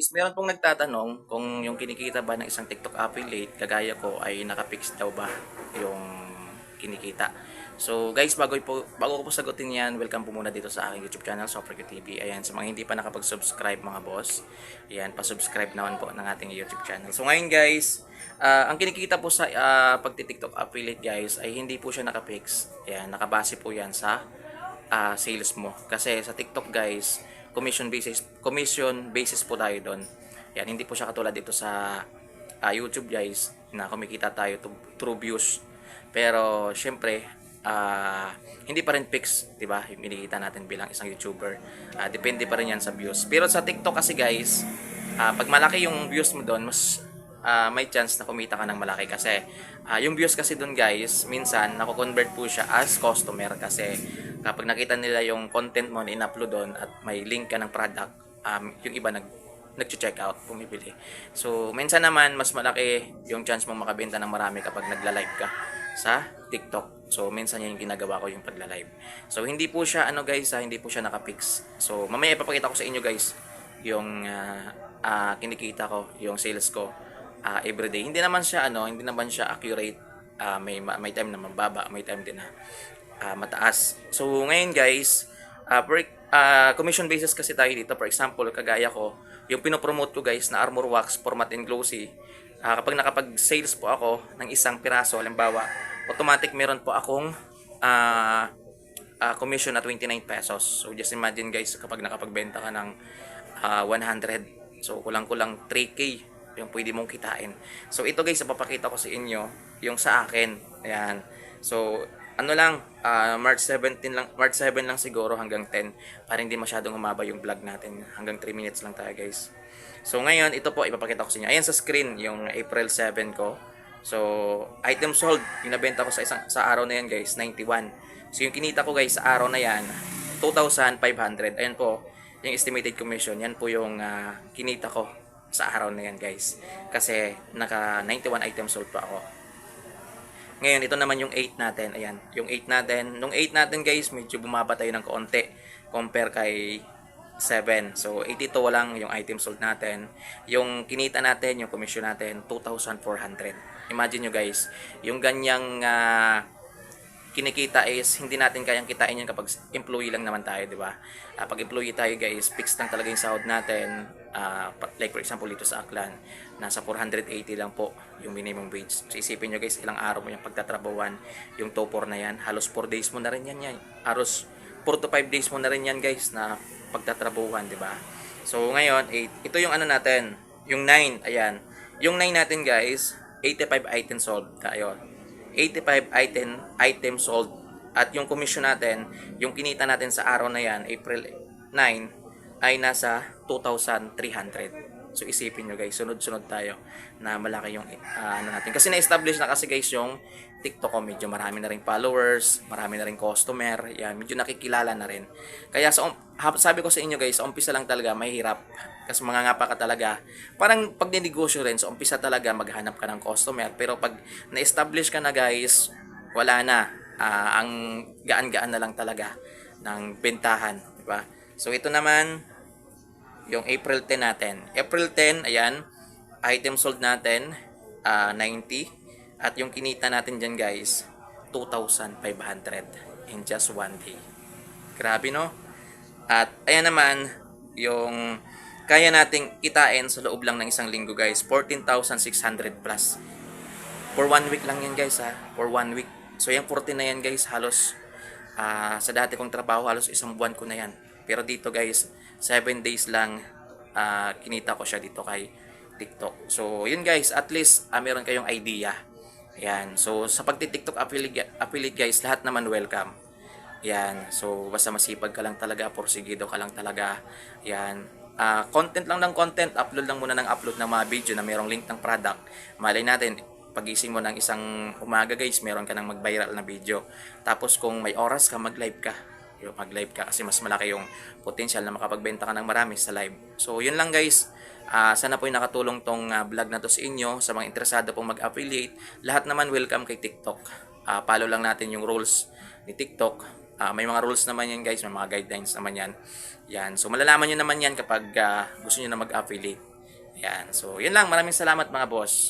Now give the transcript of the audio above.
Is meron pong nagtatanong kung yung kinikita ba ng isang TikTok affiliate kagaya ko ay nakapix daw ba yung kinikita. So guys, bago po bago ko po sagutin 'yan, welcome po muna dito sa aking YouTube channel, Software TV. Ayan, sa mga hindi pa nakapag-subscribe mga boss, ayan, pa-subscribe naman po ng ating YouTube channel. So ngayon guys, ah, ang kinikita po sa uh, pagti-TikTok affiliate guys ay hindi po siya nakapix. Ayan, nakabase po 'yan sa ah, sales mo. Kasi sa TikTok guys, commission basis commission basis po tayo doon. Yan, hindi po siya katulad dito sa ah, YouTube guys na kumikita tayo through views. Pero syempre, ah, hindi pa rin fix, 'di ba? Yung natin bilang isang YouTuber. Ah, depende pa rin 'yan sa views. Pero sa TikTok kasi guys, ah, pag malaki yung views mo doon, mas ah, may chance na kumita ka ng malaki kasi ah, yung views kasi doon guys, minsan nako-convert po siya as customer kasi kapag nakita nila yung content mo na in-upload doon at may link ka ng product, um, yung iba nag nag-check out, pumipili. So, minsan naman, mas malaki yung chance mong makabenta ng marami kapag nagla-live ka sa TikTok. So, minsan yan yung ginagawa ko yung pagla-live. So, hindi po siya, ano guys, ha, hindi po siya nakapix. So, mamaya ipapakita ko sa inyo guys, yung ah, ah, kinikita ko, yung sales ko ah, everyday. Hindi naman siya, ano, hindi naman siya accurate. Ah, may, may time na mababa, may time din na ah, mataas. So, ngayon guys, ah, per, ah, commission basis kasi tayo dito. For example, kagaya ko, yung pinopromote ko guys na Armor Wax, Format and Glossy, ah, kapag nakapag-sales po ako ng isang piraso, halimbawa, automatic meron po akong ah, ah, commission na 29 pesos. So, just imagine guys, kapag nakapagbenta ka ng ah, 100, so kulang-kulang 3K yung pwede mong kitain. So, ito guys, papakita ko sa inyo yung sa akin. Ayan. So, ano lang, ah, March 17 lang, March 7 lang siguro hanggang 10 para hindi masyadong humaba yung vlog natin. Hanggang 3 minutes lang tayo guys. So ngayon, ito po ipapakita ko sa inyo. Ayan sa screen, yung April 7 ko. So, item sold, yung nabenta ko sa isang sa araw na yan guys, 91. So yung kinita ko guys sa araw na yan, 2,500. Ayan po, yung estimated commission. Yan po yung ah, kinita ko sa araw na yan guys. Kasi naka 91 items sold pa ako. Ngayon, ito naman yung 8 natin. Ayan, yung 8 natin. Nung 8 natin guys, medyo bumaba tayo ng kaunti compare kay 7. So, 82 lang yung item sold natin. Yung kinita natin, yung commission natin, 2,400. Imagine nyo guys, yung ganyang ah, kinikita is hindi natin kayang kitain yan kapag employee lang naman tayo, di ba? Ah, pag employee tayo guys, fixed lang talaga yung sahod natin. Pa- like for example dito sa Aklan, nasa 480 lang po yung minimum wage. So isipin nyo guys, ilang araw mo yung pagtatrabawan, yung 2-4 na yan, halos 4 days mo na rin yan yan. Halos 4 to 5 days mo na rin yan guys na pagtatrabawan, di ba? So ngayon, 8, ito yung ano natin, yung 9, ayan. Yung 9 natin guys, 85 items sold tayo. 85 item item sold at yung commission natin, yung kinita natin sa araw na yan, April 9, ay nasa 2,300. So isipin nyo guys, sunod-sunod tayo na malaki yung ah, ano natin. Kasi na-establish na kasi guys yung TikTok ko, medyo marami na rin followers, marami na rin customer, yan, medyo nakikilala na rin. Kaya sa, um- sabi ko sa inyo guys, sa umpisa lang talaga mahirap. Kasi mga nga pa ka talaga. Parang pag ninegosyo rin, sa umpisa talaga maghanap ka ng customer. Pero pag na-establish ka na guys, wala na. Ah, ang gaan-gaan na lang talaga ng bentahan. Di ba? So ito naman, yung April 10 natin. April 10, ayan, item sold natin, ah, 90. At yung kinita natin dyan guys, 2,500 in just one day. Grabe no? At ayan naman, yung kaya nating kitain sa loob lang ng isang linggo guys, 14,600 plus. For one week lang yan guys ha, for one week. So yung 14 na yan guys, halos ah, sa dati kong trabaho, halos isang buwan ko na yan. Pero dito guys, 7 days lang ah, kinita ko siya dito kay TikTok. So yun guys, at least ah, meron kayong idea. Yan. So sa pagti-TikTok affiliate, affiliate guys, lahat naman welcome. Yan. So, basta masipag ka lang talaga, porsigido ka lang talaga. Yan. Ah, content lang ng content, upload lang muna ng upload ng mga video na merong link ng product. Malay natin, pagising mo ng isang umaga guys, meron ka ng mag-viral na video. Tapos kung may oras ka, mag-live ka. Yung mag-live ka kasi mas malaki yung potential na makapagbenta ka ng marami sa live. So, yun lang guys. Ah, sana po yung nakatulong tong ah, vlog na to sa inyo, sa mga interesado pong mag-affiliate. Lahat naman welcome kay TikTok. Ah, follow lang natin yung rules ni TikTok. Ah, may mga rules naman yan guys, may mga guidelines naman yan. Yan. So malalaman nyo naman yan kapag ah, gusto nyo na mag-affiliate. Yan. So, yun lang. Maraming salamat mga boss.